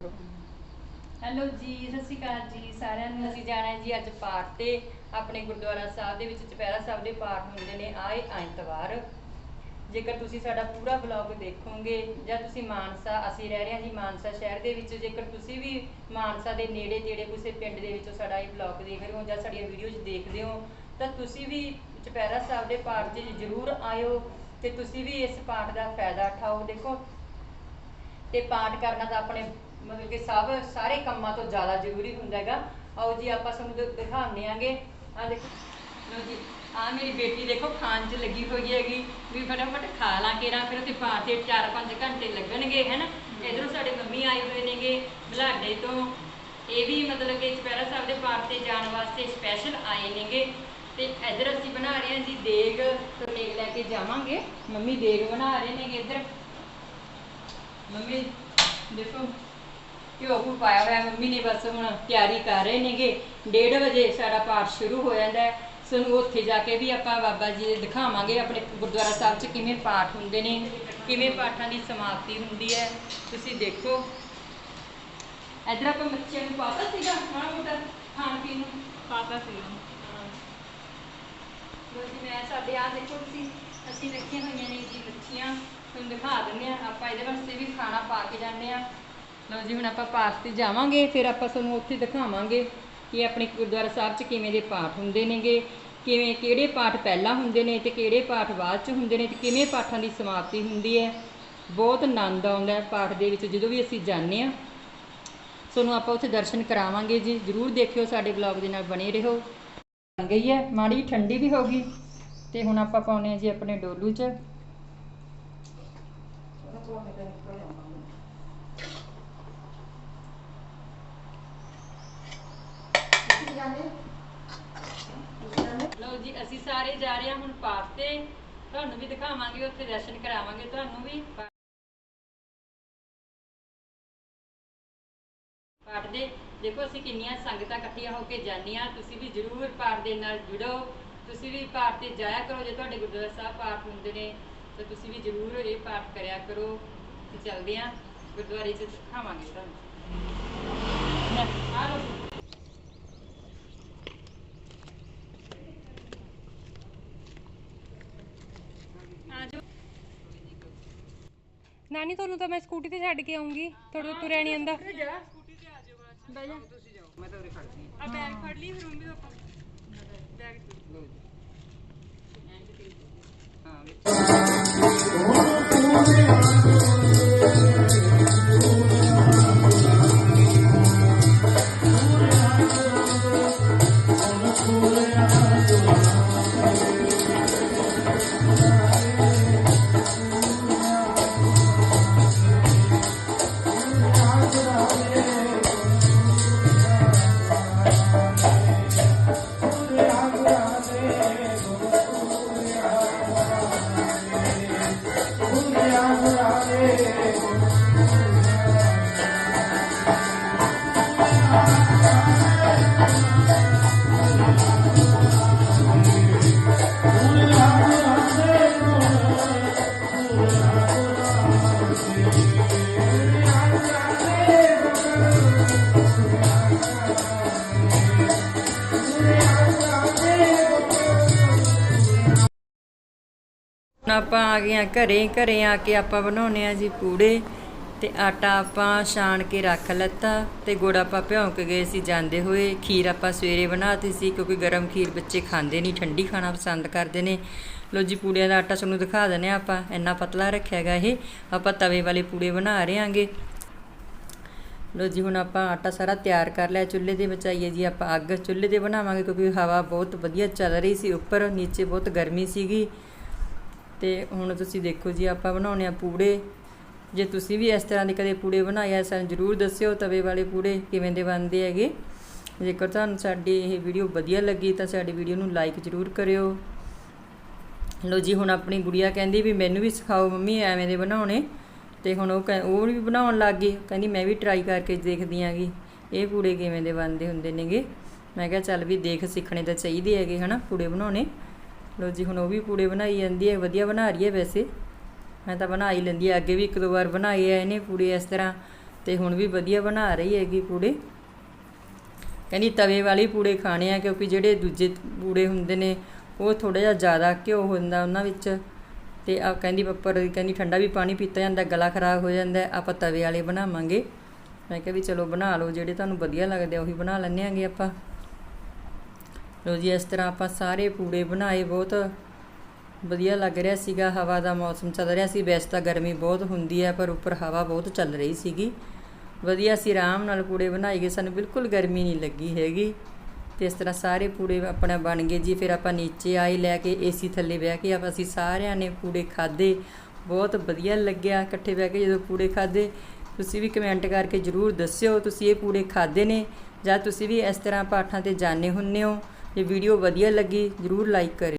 Hello ਜੀ, ਸਤਿ ਸ਼੍ਰੀ ਅਕਾਲ ਜੀ ਸਾਰਿਆਂ ਨੂੰ। ਅਸੀਂ ਜਾਣਾ ਜੀ ਅੱਜ ਪਾਠ ਤੇ। ਆਪਣੇ ਗੁਰਦੁਆਰਾ ਸਾਹਿਬ ਦੇ ਵਿੱਚ ਚੁਪਹਿਰਾ ਸਾਹਿਬ ਦੇ ਪਾਠ ਹੁੰਦੇ ਨੇ, ਆਏ ਐਤਵਾਰ ਜੇਕਰ ਤੁਸੀਂ ਸਾਡਾ ਪੂਰਾ ਵਲੌਗ ਦੇਖੋਗੇ ਜਾਂ ਤੁਸੀਂ ਮਾਨਸਾ, ਅਸੀਂ ਰਹਿ ਰਹੇ ਹਾਂ ਜੀ ਮਾਨਸਾ ਸ਼ਹਿਰ ਦੇ ਵਿੱਚ। ਜੇਕਰ ਤੁਸੀਂ ਵੀ ਮਾਨਸਾ ਦੇ ਨੇੜੇ ਤੇੜੇ ਕਿਸੇ ਪਿੰਡ ਦੇ ਵਿੱਚੋਂ ਸਾਡਾ ਇਹ ਵਲੌਗ ਦੇਖ ਰਹੇ ਹੋ ਜਾਂ ਸਾਡੀਆਂ ਵੀਡੀਓਜ਼ ਦੇਖਦੇ ਹੋ, ਤਾਂ ਤੁਸੀਂ ਵੀ ਚੁਪਹਿਰਾ ਸਾਹਿਬ ਦੇ ਪਾਠ 'ਚ ਜ਼ਰੂਰ ਆਇਓ ਤੇ ਤੁਸੀਂ ਵੀ ਇਸ ਪਾਠ ਦਾ ਫਾਇਦਾ ਉਠਾਓ। ਦੇਖੋ, ਤੇ ਪਾਠ ਕਰਨਾ ਤਾਂ ਆਪਣੇ ਮਤਲਬ ਕਿ ਸਭ ਸਾਰੇ ਕੰਮਾਂ ਤੋਂ ਜ਼ਿਆਦਾ ਜ਼ਰੂਰੀ ਹੁੰਦਾ ਹੈਗਾ। ਆਓ ਜੀ ਆਪਾਂ ਤੁਹਾਨੂੰ ਦਿ- ਦਿਖਾਉਂਦੇ ਆਂਗੇ। ਆ ਦੇਖੋ। ਲਓ ਜੀ ਆ ਮੇਰੀ ਬੇਟੀ ਦੇਖੋ ਖਾਣ 'ਚ ਲੱਗੀ ਹੋਈ ਹੈਗੀ। ਵੀ ਫਟਾਫਟ ਖਾ ਲਾਂ ਕੇਰਾਂ ਫਿਰ ਉੱਥੇ ਪਾਠ ਦੇ 4-5 ਘੰਟੇ ਲੱਗਣਗੇ ਹੈਨਾ? ਇਧਰੋਂ ਸਾਡੇ ਮੰਮੀ ਆਏ ਹੋਏ ਨੇਗੇ ਬਲਾਡੇ ਤੋਂ। ਇਹ ਵੀ ਮਤਲਬ ਕਿ ਚੁਪਹਿਰਾ ਸਾਹਿਬ ਦੇ ਪਾਠ ਤੇ ਜਾਣ ਵਾਸਤੇ ਸਪੈਸ਼ਲ ਆਏ ਨੇਗੇ। ਤੇ ਇੱਧਰ ਅਸੀਂ ਬਣਾ ਰਹੇ ਹਾਂ ਜੀ ਦੇਗ। ਤੋਂ ਦੇਗ ਲੈ ਕੇ ਜਾਵਾਂਗੇ। ਮੰਮੀ ਦੇਗ ਬਣਾ ਰਹੇ ਨੇਗੇ ਇੱਧਰ। ਮੰਮੀ ਦੇਖੋ। ਘਿਓ ਘੂ ਪਾਇਆ ਹੋਇਆ ਮੰਮੀ ਨੇ ਬਸ ਹੁਣ ਤਿਆਰੀ ਕਰ ਰਹੇ ਨੇਗੇ। 1:30 ਵਜੇ ਸਾਡਾ ਪਾਠ ਸ਼ੁਰੂ ਹੋ ਜਾਂਦਾ ਹੈ। ਸਾਨੂੰ ਉੱਥੇ ਜਾ ਕੇ ਵੀ ਆਪਾਂ ਬਾਬਾ ਜੀ ਦੇ ਦਿਖਾਵਾਂਗੇ ਆਪਣੇ ਗੁਰਦੁਆਰਾ ਸਾਹਿਬ 'ਚ ਕਿਵੇਂ ਪਾਠ ਹੁੰਦੇ ਨੇ ਕਿਵੇਂ ਪਾਠਾਂ ਦੀ ਸਮਾਪਤੀ ਹੁੰਦੀ ਹੈ। ਤੁਸੀਂ ਦੇਖੋ। ਇੱਧਰ ਆਪਾਂ ਬੱਚਿਆਂ ਨੂੰ ਪਾਤਾ ਸੀਗਾ ਮਾੜਾ ਮੋਟਾ ਖਾਣ ਪੀਣ ਨੂੰ? ਪਾਤਾ ਸੀ ਲੋ ਜੀ ਮੈਂ ਸਾਡੇ ਆ ਦੇਖੋ ਤੁਸੀਂ ਅਸੀਂ ਰੱਖੀਆਂ ਹੋਈਆਂ ਨੇ ਜੀ ਮੱਛੀਆਂ। ਤੁਹਾਨੂੰ ਦਿਖਾ ਦਿੰਦੇ ਆ ਆਪਾਂ ਇਹਦੇ ਵਾਸਤੇ ਵੀ ਖਾਣਾ ਪਾ ਕੇ ਜਾਂਦੇ ਆ ਲਓ ਜੀ, ਹੁਣ ਆਪਾਂ ਪਾਠ ਤੇ ਜਾਵਾਂਗੇ, ਫਿਰ ਆਪਾਂ ਤੁਹਾਨੂੰ ਉੱਥੇ ਦਿਖਾਵਾਂਗੇ ਕਿ ਆਪਣੇ ਗੁਰਦੁਆਰਾ ਸਾਹਿਬ 'ਚ ਕਿਵੇਂ ਦੇ ਪਾਠ ਹੁੰਦੇ ਨੇਗੇ, ਕਿਵੇਂ, ਕਿਹੜੇ ਪਾਠ ਪਹਿਲਾਂ ਹੁੰਦੇ ਨੇ ਤੇ ਕਿਹੜੇ ਪਾਠ ਬਾਅਦ 'ਚ ਹੁੰਦੇ ਨੇ ਤੇ ਕਿਵੇਂ ਪਾਠਾਂ ਦੀ ਸਮਾਪਤੀ ਹੁੰਦੀ ਹੈ। ਬਹੁਤ ਆਨੰਦ ਆਉਂਦਾ ਹੈ ਪਾਠ ਦੇ ਵਿੱਚ, ਜਦੋਂ ਵੀ ਅਸੀਂ ਜਾਂਦੇ ਆ ਤੁਹਾਨੂੰ ਆਪਾਂ ਉੱਥੇ ਦਰਸ਼ਨ ਕਰਾਵਾਂਗੇ ਜੀ, ਜਰੂਰ ਦੇਖਿਓ ਸਾਡੇ ਬਲੌਗ ਦੇ ਨਾਲ ਬਣੇ ਰਹੋ। ਬਣ ਗਈ ਹੈ, ਮਾੜੀ ਠੰਡੀ ਵੀ ਹੋ ਗਈ ਤੇ ਹੁਣ ਆਪਾਂ ਪਾਉਨੇ ਆ ਜੀ ਆਪਣੇ ਡੋਲੂ 'ਚ। ਲਓ ਜੀ, ਅਸੀਂ ਸਾਰੇ ਜਾ ਰਹੇ ਹਾਂ ਹੁਣ ਪਾਠ ਤੇ। ਤੁਹਾਨੂੰ ਵੀ ਦਿਖਾਵਾਂਗੇ, ਉੱਥੇ ਦਰਸ਼ਨ ਕਰਾਵਾਂਗੇ, ਤੁਹਾਨੂੰ ਵੀ। ਪਾਠ ਦੇ। ਦੇਖੋ, ਅਸੀਂ ਕਿੰਨੀਆਂ ਸੰਗਤਾਂ ਇਕੱਠੀਆਂ ਹੋ ਕੇ ਜਾਂਦੀਆਂ ਤੁਸੀਂ ਵੀ ਜਰੂਰ ਪਾਠ ਦੇ ਨਾਲ ਜੁੜੋ। ਤੁਸੀਂ ਵੀ ਪਾਠ ਤੇ ਜਾਇਆ ਕਰੋ, ਜੇ ਤੁਹਾਡੇ ਗੁਰਦੁਆਰਾ ਸਾਹਿਬ ਪਾਠ ਹੁੰਦੇ ਨੇ, ਤਾਂ ਤੁਸੀਂ ਵੀ ਜਰੂਰ ਇਹ ਪਾਠ ਕਰਿਆ ਕਰੋ। ਤੇ ਚੱਲਦੇ ਆਂ ਗੁਰਦੁਆਰੇ 'ਚ ਦਿਖਾਵਾਂਗੇ ਤੁਹਾਨੂੰ। ਆ ਲਓ ਨਾਨੀ ਤੁਹਾਨੂੰ ਤਾਂ ਮੈਂ ਸਕੂਟੀ ਤੇ ਛੱਡ ਕੇ ਆਉਂਗੀ। ਤੁਹਾਡੇ ਤੋਂ ਤੁਰਿਆ ਨਹੀਂ ਆਂਦਾ ਬਹਿ ਜਾ। ਆ ਬੈਗ ਫੜ ਲਈ ਫਿਰ ਮੰਮੀ ਦਾ ਆਪਾਂ। ਬੈਗ ਹੁਣ ਆਪਾਂ ਆ ਗਏ ਆ ਘਰੇ ਘਰੇ ਆ ਕੇ ਆਪਾਂ ਬਣਾਉਨੇ ਆ ਜੀ ਪੂੜੇ ਤੇ ਆਟਾ ਆਪਾਂ ਛਾਣ ਕੇ ਰੱਖ ਲੱਤਾ ਤੇ ਗੁੜ ਆਪਾਂ ਭਿਉਂ ਕੇ ਗਏ ਸੀ ਜਾਂਦੇ ਹੋਏ। ਖੀਰ ਆਪਾਂ ਸਵੇਰੇ ਬਣਾਤੀ ਸੀ ਕਿਉਂਕਿ ਗਰਮ ਖੀਰ ਬੱਚੇ ਖਾਂਦੇ ਨਹੀਂ, ਠੰਡੀ ਖਾਣਾ ਪਸੰਦ ਕਰਦੇ ਨੇ। ਲੋ ਜੀ ਪੂੜਿਆਂ ਦਾ ਆਟਾ ਤੁਹਾਨੂੰ ਦਿਖਾ ਦਿੰਦੇ ਆ ਆਪਾਂ, ਇੰਨਾ ਪਤਲਾ ਰੱਖਿਆ ਹੈਗਾ ਇਹ। ਆਪਾਂ ਤਵੇ ਵਾਲੇ ਪੂੜੇ ਬਣਾ ਰਹੇ ਆਂਗੇ ਲੋ ਜੀ ਹੁਣ ਆਪਾਂ ਆਟਾ ਸਾਰਾ ਤਿਆਰ ਕਰ ਲਿਆ, ਚੁੱਲ੍ਹੇ ਦੇ ਵਿੱਚ ਆਈਏ ਜੀ ਆਪਾਂ ਅੱਗ ਚੁੱਲ੍ਹੇ ਤੇ ਬਣਾਵਾਂਗੇ ਕਿਉਂਕਿ ਹਵਾ ਬਹੁਤ ਵਧੀਆ ਚੱਲ ਰਹੀ ਸੀ ਉੱਪਰ, ਨੀਚੇ ਬਹੁਤ ਗਰਮੀ ਸੀਗੀ। ਤੇ ਹੁਣ ਤੁਸੀਂ ਦੇਖੋ ਜੀ, ਆਪਾਂ ਬਣਾਉਣੇ ਆ ਪੂੜੇ। ਜੇ ਤੁਸੀਂ ਵੀ ਇਸ ਤਰ੍ਹਾਂ ਦੇ ਕਦੇ ਪੂੜੇ ਬਣਾਏ ਆ ਸਾਨੂੰ ਜਰੂਰ ਦੱਸਿਓ ਤਵੇ ਵਾਲੇ ਪੂੜੇ ਕਿਵੇਂ ਦੇ ਬਣਦੇ ਹੈਗੇ। ਜੇਕਰ ਤੁਹਾਨੂੰ ਸਾਡੀ ਇਹ ਵੀਡੀਓ ਵਧੀਆ ਲੱਗੀ, ਤਾਂ ਸਾਡੀ ਵੀਡੀਓ ਨੂੰ ਲਾਈਕ ਜਰੂਰ ਕਰਿਓ। ਲੋ ਜੀ, ਹੁਣ ਆਪਣੀ ਗੁੜੀਆ ਕਹਿੰਦੀ ਵੀ ਮੈਨੂੰ ਵੀ ਸਿਖਾਓ ਮੰਮੀ, ਐਵੇਂ ਦੇ ਬਣਾਉਣੇ। ਤੇ ਹੁਣ ਉਹ ਕਹਿ- ਉਹ ਵੀ ਬਣਾਉਣ ਲੱਗ ਗਈ। ਕਹਿੰਦੀ ਮੈਂ ਵੀ ਟਰਾਈ ਕਰਕੇ ਦੇਖਦੀ ਆਂਗੀ, ਇਹ ਪੂੜੇ ਕਿਵੇਂ ਦੇ ਬਣਦੇ ਹੁੰਦੇ ਨੇਗੇ। ਮੈਂ ਕਿਹਾ ਚੱਲ ਵੀ ਦੇਖ ਸਿੱਖਣੇ ਤਾਂ ਚਾਹੀਦੇ ਹੈਗੇ, ਹਨਾ, ਪੂੜੇ ਬਣਾਉਣੇ। ਲੋ ਜੀ, ਹੁਣ ਉਹ ਵੀ ਪੂੜੇ ਬਣਾਈ ਜਾਂਦੀ ਹੈ, ਵਧੀਆ ਬਣਾ ਰਹੀ ਹੈ ਵੈਸੇ। ਮੈਂ ਤਾਂ ਬਣਾ ਹੀ ਲੈਂਦੀ ਆ ਅੱਗੇ ਵੀ ਇੱਕ ਦੋ ਵਾਰ ਬਣਾਏ ਆ ਇਹਨੇ ਪੂੜੇ ਇਸ ਤਰ੍ਹਾਂ, ਤੇ ਹੁਣ ਵੀ ਵਧੀਆ ਬਣਾ ਰਹੀ ਹੈਗੀ ਪੂੜੇ। ਕਹਿੰਦੀ ਤਵੇ ਵਾਲੇ ਪੂੜੇ ਖਾਣੇ ਆ, ਕਿਉਂਕਿ ਜਿਹੜੇ ਦੂਜੇ ਪੂੜੇ ਹੁੰਦੇ ਨੇ, ਉਹ ਥੋੜਾ ਜਿਹਾ ਜ਼ਿਆਦਾ ਘਿਓ ਹੁੰਦਾ ਉਹਨਾਂ ਵਿੱਚ। ਤੇ ਆ ਕਹਿੰਦੀ ਪੱਪਰ ਕਹਿੰਦੀ ਠੰਡਾ ਵੀ ਪਾਣੀ ਪੀਤਾ ਜਾਂਦਾ, ਗਲਾ ਖਰਾਬ ਹੋ ਜਾਂਦਾ, ਆਪਾਂ ਤਵੇ ਵਾਲੇ ਬਣਾਵਾਂਗੇ। ਮੈਂ ਕਿਹਾ ਵੀ ਚਲੋ ਬਣਾ ਲਓ, ਜਿਹੜੇ ਤੁਹਾਨੂੰ ਵਧੀਆ ਲੱਗਦੇ ਆ, ਉਹੀ ਬਣਾ ਲੈਂਦੇ ਆਂਗੇ ਆਪਾਂ। ਲੋ ਜੀ, ਇਸ ਤਰ੍ਹਾਂ ਆਪਾਂ ਸਾਰੇ ਪੂੜੇ ਬਣਾਏ ਬਹੁਤ। ਵਧੀਆ ਲੱਗ ਰਿਹਾ ਸੀਗਾ, ਹਵਾ ਦਾ ਮੌਸਮ ਚੱਲ ਰਿਹਾ ਸੀ। ਵੈਸੇ ਤਾਂ ਗਰਮੀ ਬਹੁਤ ਹੁੰਦੀ ਹੈ, ਪਰ ਉੱਪਰ ਹਵਾ ਬਹੁਤ ਚੱਲ ਰਹੀ ਸੀਗੀ। ਵਧੀਆ ਸੀ, ਆਰਾਮ ਨਾਲ ਪੂੜੇ ਬਣਾਏ ਗਏ ਸਾਨੂੰ। ਬਿਲਕੁਲ ਗਰਮੀ ਨਹੀਂ ਲੱਗੀ ਹੈਗੀ। ਤੇ ਇਸ ਤਰ੍ਹਾਂ ਸਾਰੇ ਪੂੜੇ ਆਪਣਾ ਬਣ ਗਏ ਜੀ। ਫਿਰ ਆਪਾਂ ਨੀਚੇ ਆਏ, ਲੈ ਕੇ ਏਸੀ ਥੱਲੇ ਬਹਿ ਕੇ ਆਪਾਂ ਅਸੀਂ ਸਾਰਿਆਂ ਨੇ ਪੂੜੇ ਖਾਦੇ ਬਹੁਤ ਵਧੀਆ ਲੱਗਿਆ। ਇਕੱਠੇ ਬਹਿ ਕੇ ਜਦੋਂ ਪੂੜੇ ਖਾਦੇ ਤੁਸੀਂ ਵੀ ਕਮੈਂਟ ਕਰਕੇ ਜਰੂਰ ਦੱਸਿਓ, ਤੁਸੀਂ ਇਹ ਪੂੜੇ ਖਾਦੇ ਨੇ? ਜਾਂ ਤੁਸੀਂ ਵੀ ਇਸ ਤਰ੍ਹਾਂ ਪਾਠਾਂ ਤੇ ਜਾਣੇ ਹੁੰਨੇ ਹੋ? ਜੇ ਵੀਡੀਓ ਵਧੀਆ ਲੱਗੀ ਜਰੂਰ ਲਾਈਕ ਕਰਿਓ।